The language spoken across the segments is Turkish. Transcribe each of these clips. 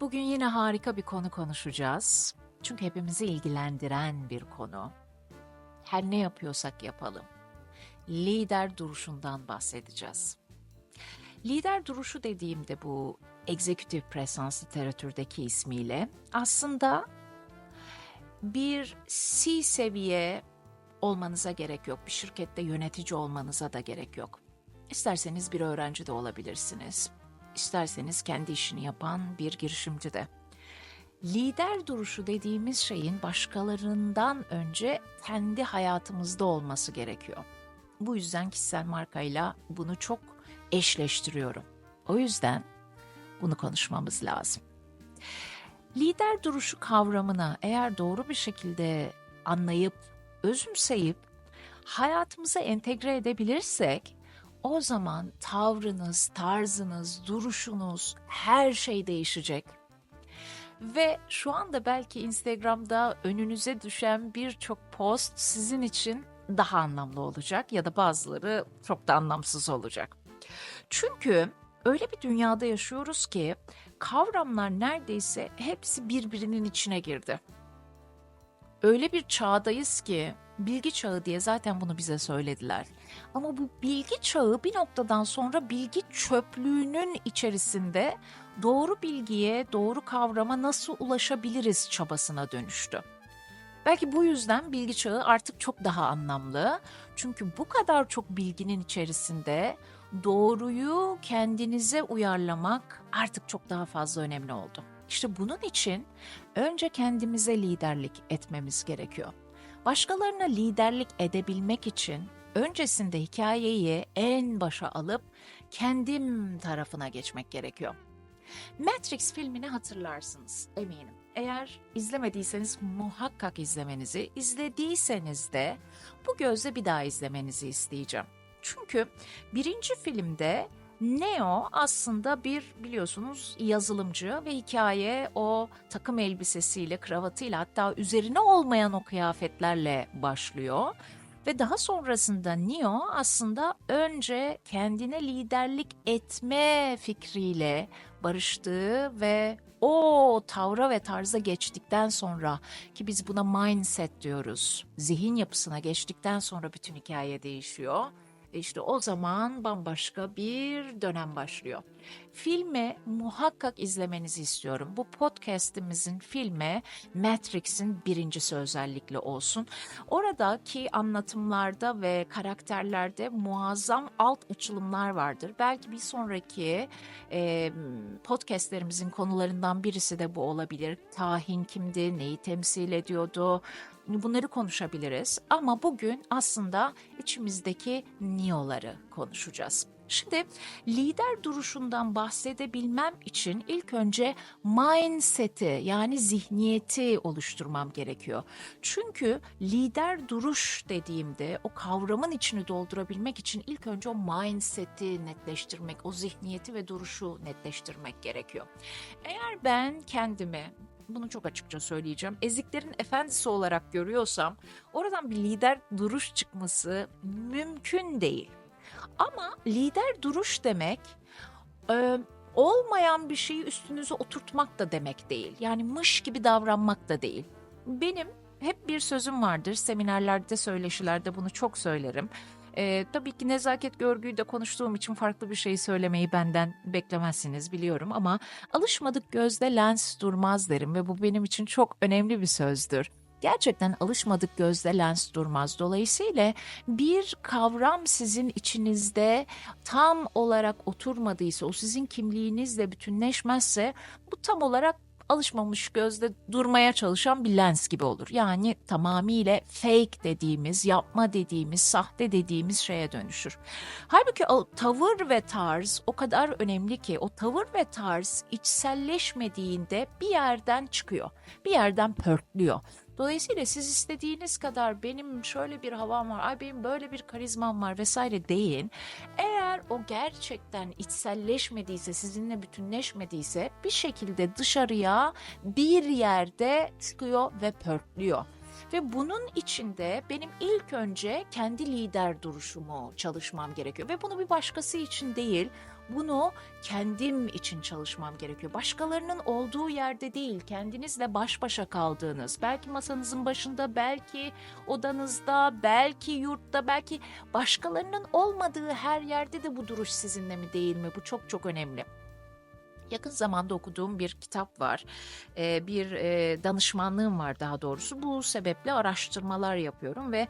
Bugün yine harika bir konu konuşacağız. Çünkü hepimizi ilgilendiren bir konu. Her ne yapıyorsak yapalım. Lider duruşundan bahsedeceğiz. Lider duruşu dediğimde bu executive presence literatürdeki ismiyle aslında bir C seviye olmanıza gerek yok. Bir şirkette yönetici olmanıza da gerek yok. İsterseniz bir öğrenci de olabilirsiniz. İsterseniz kendi işini yapan bir girişimci de. Lider duruşu dediğimiz şeyin başkalarından önce kendi hayatımızda olması gerekiyor. Bu yüzden kişisel markayla bunu çok eşleştiriyorum. O yüzden bunu konuşmamız lazım. Lider duruşu kavramını eğer doğru bir şekilde anlayıp, özümseyip hayatımıza entegre edebilirsek o zaman tavrınız, tarzınız, duruşunuz her şey değişecek. Ve şu anda belki Instagram'da önünüze düşen birçok post sizin için daha anlamlı olacak ya da bazıları çok da anlamsız olacak. Çünkü öyle bir dünyada yaşıyoruz ki kavramlar neredeyse hepsi birbirinin içine girdi. Öyle bir çağdayız ki bilgi çağı diye zaten bunu bize söylediler. Ama bu bilgi çağı bir noktadan sonra bilgi çöplüğünün içerisinde doğru bilgiye, doğru kavrama nasıl ulaşabiliriz çabasına dönüştü. Belki bu yüzden bilgi çağı artık çok daha anlamlı. Çünkü bu kadar çok bilginin içerisinde doğruyu kendinize uyarlamak artık çok daha fazla önemli oldu. İşte bunun için önce kendimize liderlik etmemiz gerekiyor. Başkalarına liderlik edebilmek için öncesinde hikayeyi en başa alıp kendim tarafına geçmek gerekiyor. Matrix filmini hatırlarsınız eminim. Eğer izlemediyseniz muhakkak izlemenizi, izlediyseniz de bu gözle bir daha izlemenizi isteyeceğim. Çünkü birinci filmde Neo aslında bir biliyorsunuz yazılımcı ve hikaye o takım elbisesiyle, kravatıyla hatta üzerine olmayan o kıyafetlerle başlıyor. Ve daha sonrasında Neo aslında önce kendine liderlik etme fikriyle barıştığı ve o tavra ve tarza geçtikten sonra ki biz buna mindset diyoruz. Zihin yapısına geçtikten sonra bütün hikaye değişiyor. İşte o zaman bambaşka bir dönem başlıyor. Filmi muhakkak izlemenizi istiyorum. Bu podcast'imizin filmi Matrix'in birincisi özellikle olsun. Oradaki anlatımlarda ve karakterlerde muazzam alt açılımlar vardır. Belki bir sonraki e, podcastlerimizin konularından birisi de bu olabilir. Tahin kimdi, neyi temsil ediyordu, bunları konuşabiliriz. Ama bugün aslında içimizdeki niyoları konuşacağız. Şimdi lider duruşundan bahsedebilmem için ilk önce mindset'i yani zihniyeti oluşturmam gerekiyor. Çünkü lider duruş dediğimde o kavramın içini doldurabilmek için ilk önce o mindset'i netleştirmek, o zihniyeti ve duruşu netleştirmek gerekiyor. Eğer ben kendimi bunu çok açıkça söyleyeceğim. Eziklerin efendisi olarak görüyorsam oradan bir lider duruş çıkması mümkün değil. Ama lider duruş demek e, olmayan bir şeyi üstünüze oturtmak da demek değil. Yani mış gibi davranmak da değil. Benim hep bir sözüm vardır. Seminerlerde, söyleşilerde bunu çok söylerim. Ee, tabii ki nezaket görgüyü de konuştuğum için farklı bir şey söylemeyi benden beklemezsiniz biliyorum ama alışmadık gözde lens durmaz derim ve bu benim için çok önemli bir sözdür. Gerçekten alışmadık gözde lens durmaz. Dolayısıyla bir kavram sizin içinizde tam olarak oturmadıysa, o sizin kimliğinizle bütünleşmezse bu tam olarak alışmamış gözde durmaya çalışan bir lens gibi olur. Yani tamamıyla fake dediğimiz, yapma dediğimiz, sahte dediğimiz şeye dönüşür. Halbuki o tavır ve tarz o kadar önemli ki o tavır ve tarz içselleşmediğinde bir yerden çıkıyor. Bir yerden pörtlüyor. Dolayısıyla siz istediğiniz kadar benim şöyle bir havam var, ay benim böyle bir karizmam var vesaire deyin. Eğer o gerçekten içselleşmediyse, sizinle bütünleşmediyse bir şekilde dışarıya bir yerde çıkıyor ve pörtlüyor. Ve bunun içinde benim ilk önce kendi lider duruşumu çalışmam gerekiyor. Ve bunu bir başkası için değil, Bunu kendim için çalışmam gerekiyor. Başkalarının olduğu yerde değil, kendinizle baş başa kaldığınız, belki masanızın başında, belki odanızda, belki yurtta, belki başkalarının olmadığı her yerde de bu duruş sizinle mi değil mi? Bu çok çok önemli. Yakın zamanda okuduğum bir kitap var. Ee, bir e, danışmanlığım var daha doğrusu. Bu sebeple araştırmalar yapıyorum ve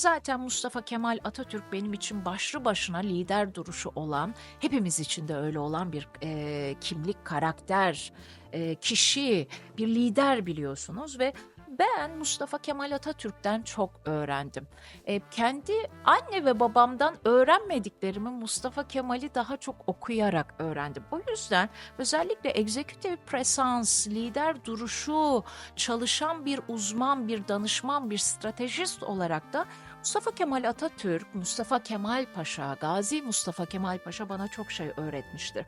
zaten Mustafa Kemal Atatürk benim için başlı başına lider duruşu olan, hepimiz için de öyle olan bir e, kimlik, karakter, e, kişi, bir lider biliyorsunuz ve ben Mustafa Kemal Atatürk'ten çok öğrendim. E, kendi anne ve babamdan öğrenmediklerimi Mustafa Kemal'i daha çok okuyarak öğrendim. O yüzden özellikle executive presence, lider duruşu, çalışan bir uzman, bir danışman, bir stratejist olarak da Mustafa Kemal Atatürk, Mustafa Kemal Paşa, Gazi Mustafa Kemal Paşa bana çok şey öğretmiştir.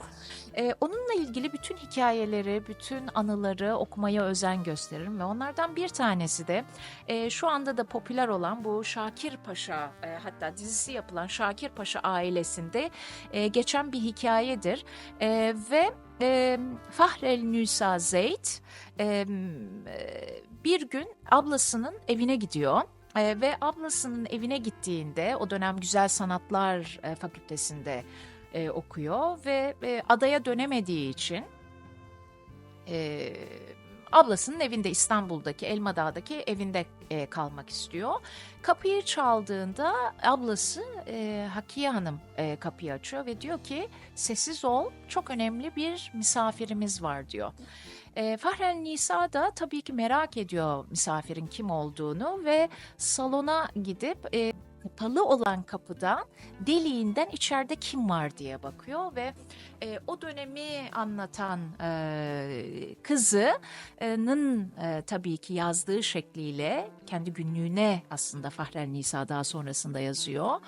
Ee, onunla ilgili bütün hikayeleri, bütün anıları okumaya özen gösteririm ve onlardan bir tanesi de e, şu anda da popüler olan bu Şakir Paşa, e, hatta dizisi yapılan Şakir Paşa ailesinde e, geçen bir hikayedir e, ve e, Fahrel Nüsa Zeyd e, bir gün ablasının evine gidiyor. E, ve ablasının evine gittiğinde o dönem Güzel Sanatlar e, Fakültesinde e, okuyor ve e, adaya dönemediği için e, ablasının evinde İstanbul'daki Elmadağ'daki evinde e, kalmak istiyor. Kapıyı çaldığında ablası e, Hakiye Hanım e, kapıyı açıyor ve diyor ki sessiz ol çok önemli bir misafirimiz var diyor. E, Fahren Nisa da tabii ki merak ediyor misafirin kim olduğunu ve salona gidip e, kapalı olan kapıdan deliğinden içeride kim var diye bakıyor ve e, o dönemi anlatan e, kızının e, tabii ki yazdığı şekliyle kendi günlüğüne aslında Fahren Nisa daha sonrasında yazıyor.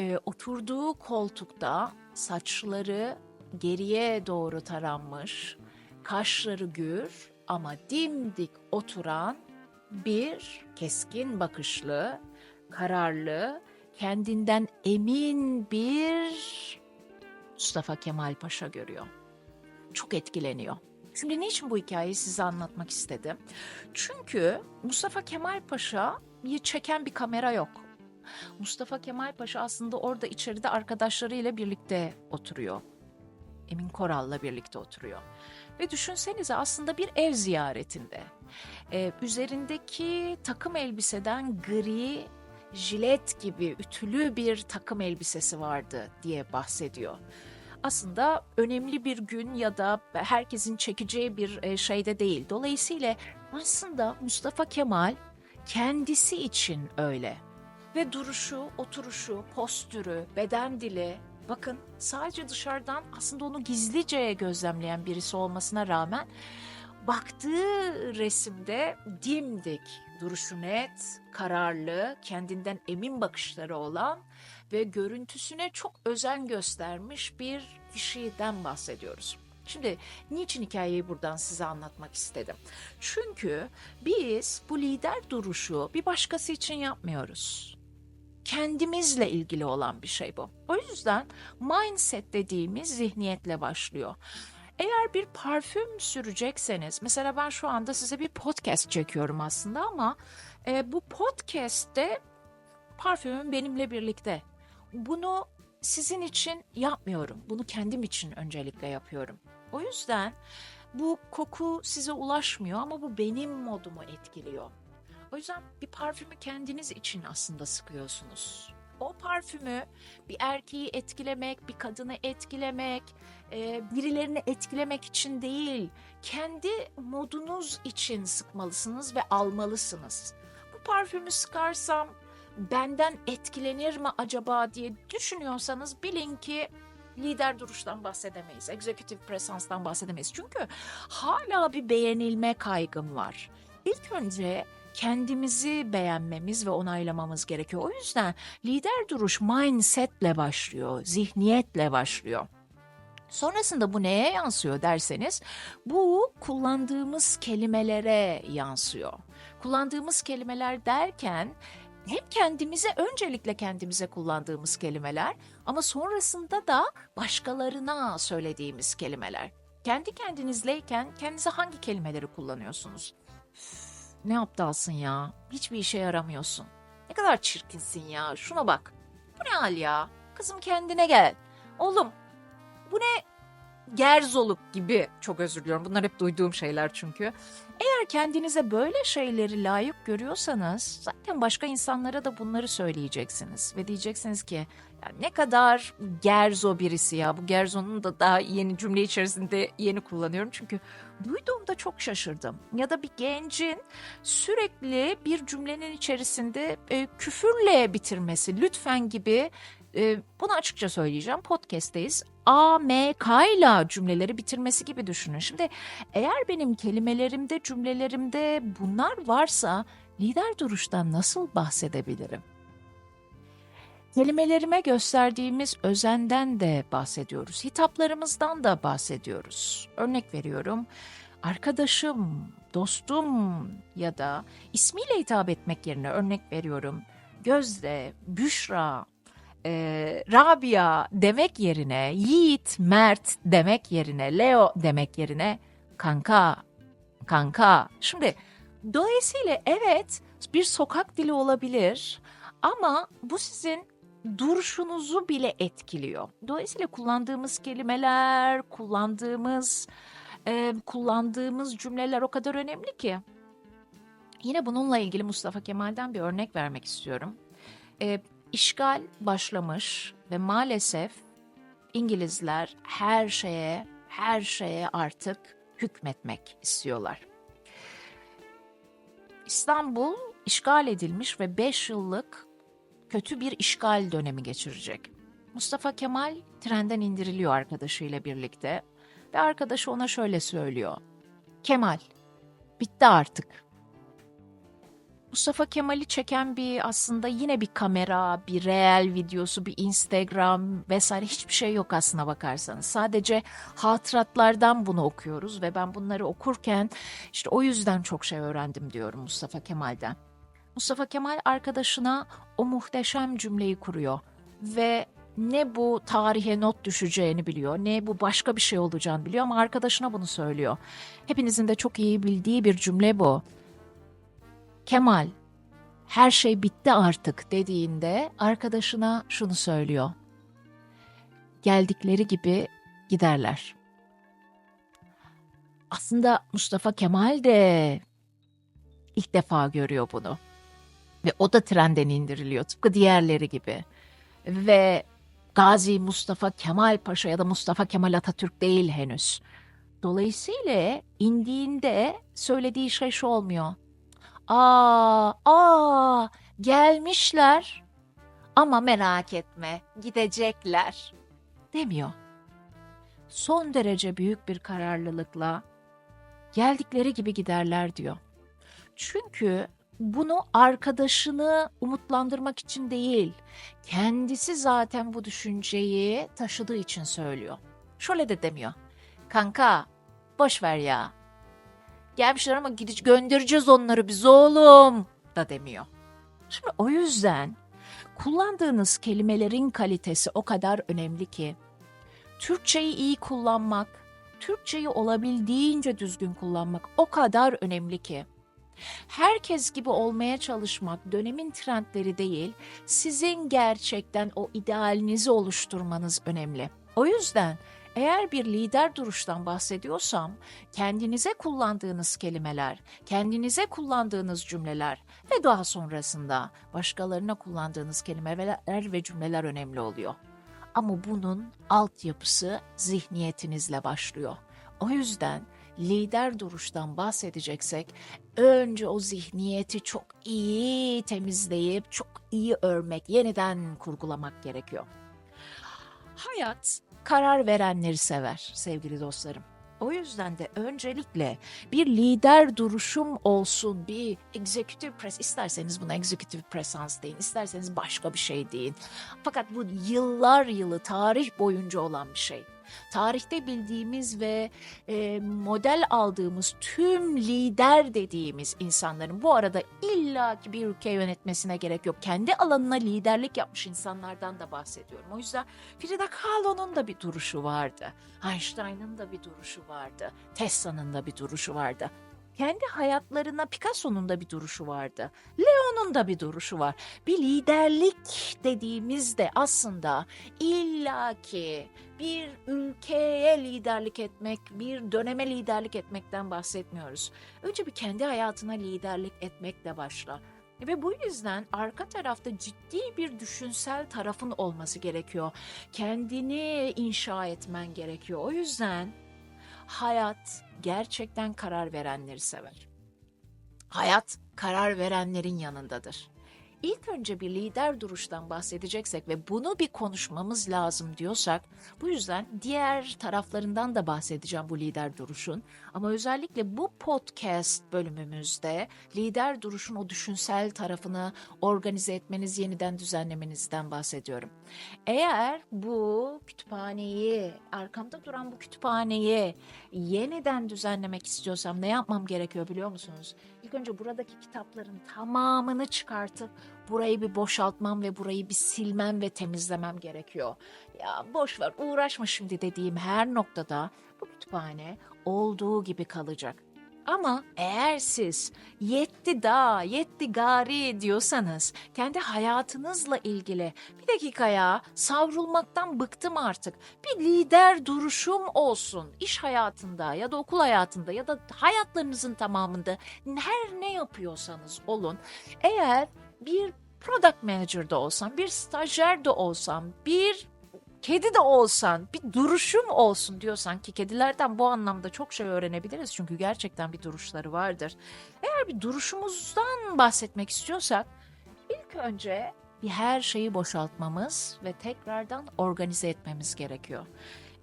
E, oturduğu koltukta saçları geriye doğru taranmış, kaşları gür ama dimdik oturan bir keskin bakışlı, kararlı, kendinden emin bir Mustafa Kemal Paşa görüyor. Çok etkileniyor. Şimdi niçin bu hikayeyi size anlatmak istedim? Çünkü Mustafa Kemal Paşa'yı çeken bir kamera yok. Mustafa Kemal Paşa aslında orada içeride arkadaşlarıyla birlikte oturuyor. Emin Koral'la birlikte oturuyor. Ve düşünsenize aslında bir ev ziyaretinde. Ee, üzerindeki takım elbiseden gri, jilet gibi ütülü bir takım elbisesi vardı diye bahsediyor. Aslında önemli bir gün ya da herkesin çekeceği bir şeyde değil. Dolayısıyla aslında Mustafa Kemal kendisi için öyle. Ve duruşu, oturuşu, postürü, beden dili, bakın sadece dışarıdan aslında onu gizlice gözlemleyen birisi olmasına rağmen baktığı resimde dimdik, duruşu net, kararlı, kendinden emin bakışları olan ve görüntüsüne çok özen göstermiş bir kişiden bahsediyoruz. Şimdi niçin hikayeyi buradan size anlatmak istedim? Çünkü biz bu lider duruşu bir başkası için yapmıyoruz. Kendimizle ilgili olan bir şey bu. O yüzden mindset dediğimiz zihniyetle başlıyor. Eğer bir parfüm sürecekseniz, mesela ben şu anda size bir podcast çekiyorum aslında ama e, bu podcast'te parfümüm benimle birlikte. Bunu sizin için yapmıyorum. Bunu kendim için öncelikle yapıyorum. O yüzden bu koku size ulaşmıyor ama bu benim modumu etkiliyor. O yüzden bir parfümü kendiniz için aslında sıkıyorsunuz. O parfümü bir erkeği etkilemek, bir kadını etkilemek, e, birilerini etkilemek için değil, kendi modunuz için sıkmalısınız ve almalısınız. Bu parfümü sıkarsam benden etkilenir mi acaba diye düşünüyorsanız bilin ki lider duruştan bahsedemeyiz. Executive presence'dan bahsedemeyiz. Çünkü hala bir beğenilme kaygım var. İlk önce kendimizi beğenmemiz ve onaylamamız gerekiyor. O yüzden lider duruş mindsetle başlıyor, zihniyetle başlıyor. Sonrasında bu neye yansıyor derseniz bu kullandığımız kelimelere yansıyor. Kullandığımız kelimeler derken hem kendimize öncelikle kendimize kullandığımız kelimeler ama sonrasında da başkalarına söylediğimiz kelimeler. Kendi kendinizleyken kendinize hangi kelimeleri kullanıyorsunuz? Ne aptalsın ya. Hiçbir işe yaramıyorsun. Ne kadar çirkinsin ya. Şuna bak. Bu ne hal ya? Kızım kendine gel. Oğlum bu ne gerzoluk gibi çok özür diliyorum. Bunlar hep duyduğum şeyler çünkü. Eğer kendinize böyle şeyleri layık görüyorsanız zaten başka insanlara da bunları söyleyeceksiniz. Ve diyeceksiniz ki ya ne kadar gerzo birisi ya. Bu gerzonun da daha yeni cümle içerisinde yeni kullanıyorum. Çünkü duyduğumda çok şaşırdım. Ya da bir gencin sürekli bir cümlenin içerisinde e, küfürle bitirmesi lütfen gibi e, bunu açıkça söyleyeceğim. Podcast'teyiz. A, M, K ile cümleleri bitirmesi gibi düşünün. Şimdi eğer benim kelimelerimde, cümlelerimde bunlar varsa lider duruştan nasıl bahsedebilirim? Kelimelerime gösterdiğimiz özenden de bahsediyoruz. Hitaplarımızdan da bahsediyoruz. Örnek veriyorum. Arkadaşım, dostum ya da ismiyle hitap etmek yerine örnek veriyorum. Gözde, Büşra, e, Rabia demek yerine Yiğit, Mert demek yerine Leo demek yerine kanka, kanka. Şimdi dolayısıyla evet bir sokak dili olabilir ama bu sizin duruşunuzu bile etkiliyor. Dolayısıyla kullandığımız kelimeler, kullandığımız e, kullandığımız cümleler o kadar önemli ki. Yine bununla ilgili Mustafa Kemal'den bir örnek vermek istiyorum. E, işgal başlamış ve maalesef İngilizler her şeye, her şeye artık hükmetmek istiyorlar. İstanbul işgal edilmiş ve 5 yıllık kötü bir işgal dönemi geçirecek. Mustafa Kemal trenden indiriliyor arkadaşıyla birlikte ve arkadaşı ona şöyle söylüyor. Kemal, bitti artık. Mustafa Kemal'i çeken bir aslında yine bir kamera, bir reel videosu, bir Instagram vesaire hiçbir şey yok aslına bakarsanız. Sadece hatıratlardan bunu okuyoruz ve ben bunları okurken işte o yüzden çok şey öğrendim diyorum Mustafa Kemal'den. Mustafa Kemal arkadaşına o muhteşem cümleyi kuruyor ve ne bu tarihe not düşeceğini biliyor, ne bu başka bir şey olacağını biliyor ama arkadaşına bunu söylüyor. Hepinizin de çok iyi bildiği bir cümle bu. Kemal, her şey bitti artık dediğinde arkadaşına şunu söylüyor. Geldikleri gibi giderler. Aslında Mustafa Kemal de ilk defa görüyor bunu. Ve o da trenden indiriliyor tıpkı diğerleri gibi. Ve Gazi Mustafa Kemal Paşa ya da Mustafa Kemal Atatürk değil henüz. Dolayısıyla indiğinde söylediği şey şu olmuyor. Aa, aa, gelmişler ama merak etme, gidecekler demiyor. Son derece büyük bir kararlılıkla geldikleri gibi giderler diyor. Çünkü bunu arkadaşını umutlandırmak için değil, kendisi zaten bu düşünceyi taşıdığı için söylüyor. Şöyle de demiyor. Kanka, boş ver ya. Gelmişler ama gidici göndereceğiz onları biz oğlum da demiyor. Şimdi o yüzden kullandığınız kelimelerin kalitesi o kadar önemli ki Türkçeyi iyi kullanmak, Türkçeyi olabildiğince düzgün kullanmak o kadar önemli ki herkes gibi olmaya çalışmak dönemin trendleri değil, sizin gerçekten o idealinizi oluşturmanız önemli. O yüzden eğer bir lider duruştan bahsediyorsam, kendinize kullandığınız kelimeler, kendinize kullandığınız cümleler ve daha sonrasında başkalarına kullandığınız kelimeler ve cümleler önemli oluyor. Ama bunun altyapısı zihniyetinizle başlıyor. O yüzden lider duruştan bahsedeceksek önce o zihniyeti çok iyi temizleyip çok iyi örmek, yeniden kurgulamak gerekiyor. Hayat karar verenleri sever sevgili dostlarım. O yüzden de öncelikle bir lider duruşum olsun, bir executive press, isterseniz buna executive presence deyin, isterseniz başka bir şey deyin. Fakat bu yıllar yılı tarih boyunca olan bir şey. Tarihte bildiğimiz ve e, model aldığımız tüm lider dediğimiz insanların bu arada illaki bir ülke yönetmesine gerek yok. Kendi alanına liderlik yapmış insanlardan da bahsediyorum. O yüzden Frida Kahlo'nun da bir duruşu vardı. Einstein'ın da bir duruşu vardı. Tesla'nın da bir duruşu vardı. Kendi hayatlarına Picasso'nun da bir duruşu vardı. Leo'nun da bir duruşu var. Bir liderlik dediğimizde aslında illaki bir ülkeye liderlik etmek, bir döneme liderlik etmekten bahsetmiyoruz. Önce bir kendi hayatına liderlik etmekle başla. Ve bu yüzden arka tarafta ciddi bir düşünsel tarafın olması gerekiyor. Kendini inşa etmen gerekiyor. O yüzden hayat gerçekten karar verenleri sever. Hayat karar verenlerin yanındadır. İlk önce bir lider duruştan bahsedeceksek ve bunu bir konuşmamız lazım diyorsak, bu yüzden diğer taraflarından da bahsedeceğim bu lider duruşun. Ama özellikle bu podcast bölümümüzde lider duruşun o düşünsel tarafını organize etmeniz, yeniden düzenlemenizden bahsediyorum. Eğer bu kütüphaneyi, arkamda duran bu kütüphaneyi yeniden düzenlemek istiyorsam ne yapmam gerekiyor biliyor musunuz? İlk önce buradaki kitapların tamamını çıkartıp burayı bir boşaltmam ve burayı bir silmem ve temizlemem gerekiyor. Ya boş ver uğraşma şimdi dediğim her noktada bu kütüphane olduğu gibi kalacak. Ama eğer siz yetti da, yetti gari diyorsanız kendi hayatınızla ilgili bir dakika ya savrulmaktan bıktım artık. Bir lider duruşum olsun iş hayatında ya da okul hayatında ya da hayatlarınızın tamamında her ne yapıyorsanız olun. Eğer bir product manager da olsam, bir stajyer de olsam, bir kedi de olsan, bir duruşum olsun diyorsan ki kedilerden bu anlamda çok şey öğrenebiliriz çünkü gerçekten bir duruşları vardır. Eğer bir duruşumuzdan bahsetmek istiyorsak ilk önce bir her şeyi boşaltmamız ve tekrardan organize etmemiz gerekiyor.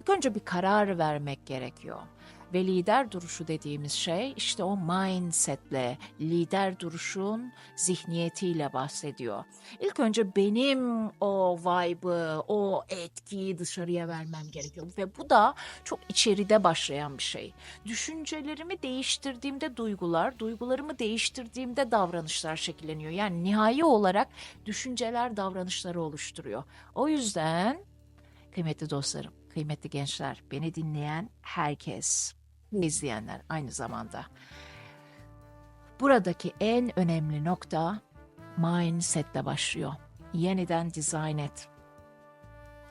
İlk önce bir karar vermek gerekiyor. Ve lider duruşu dediğimiz şey işte o mindsetle, lider duruşun zihniyetiyle bahsediyor. İlk önce benim o vibe'ı, o etkiyi dışarıya vermem gerekiyor. Ve bu da çok içeride başlayan bir şey. Düşüncelerimi değiştirdiğimde duygular, duygularımı değiştirdiğimde davranışlar şekilleniyor. Yani nihai olarak düşünceler davranışları oluşturuyor. O yüzden kıymetli dostlarım, kıymetli gençler, beni dinleyen herkes, izleyenler aynı zamanda. Buradaki en önemli nokta mindsetle başlıyor. Yeniden dizayn et.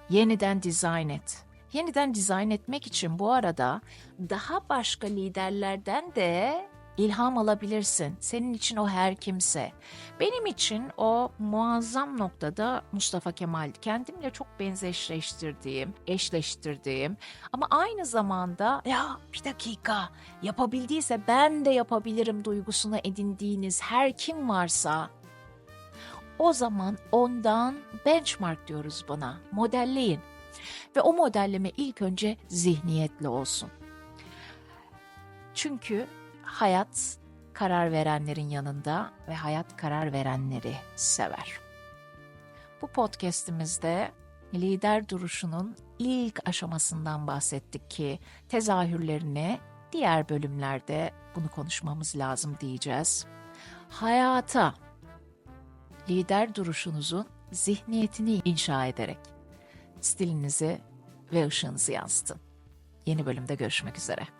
Yeniden dizayn et. Yeniden dizayn etmek için bu arada daha başka liderlerden de ilham alabilirsin. Senin için o her kimse. Benim için o muazzam noktada Mustafa Kemal kendimle çok benzeşleştirdiğim, eşleştirdiğim ama aynı zamanda ya bir dakika yapabildiyse ben de yapabilirim duygusuna edindiğiniz her kim varsa o zaman ondan benchmark diyoruz buna. Modelleyin. Ve o modelleme ilk önce zihniyetle olsun. Çünkü hayat karar verenlerin yanında ve hayat karar verenleri sever. Bu podcast'imizde lider duruşunun ilk aşamasından bahsettik ki tezahürlerini diğer bölümlerde bunu konuşmamız lazım diyeceğiz. Hayata lider duruşunuzun zihniyetini inşa ederek stilinizi ve ışığınızı yansıtın. Yeni bölümde görüşmek üzere.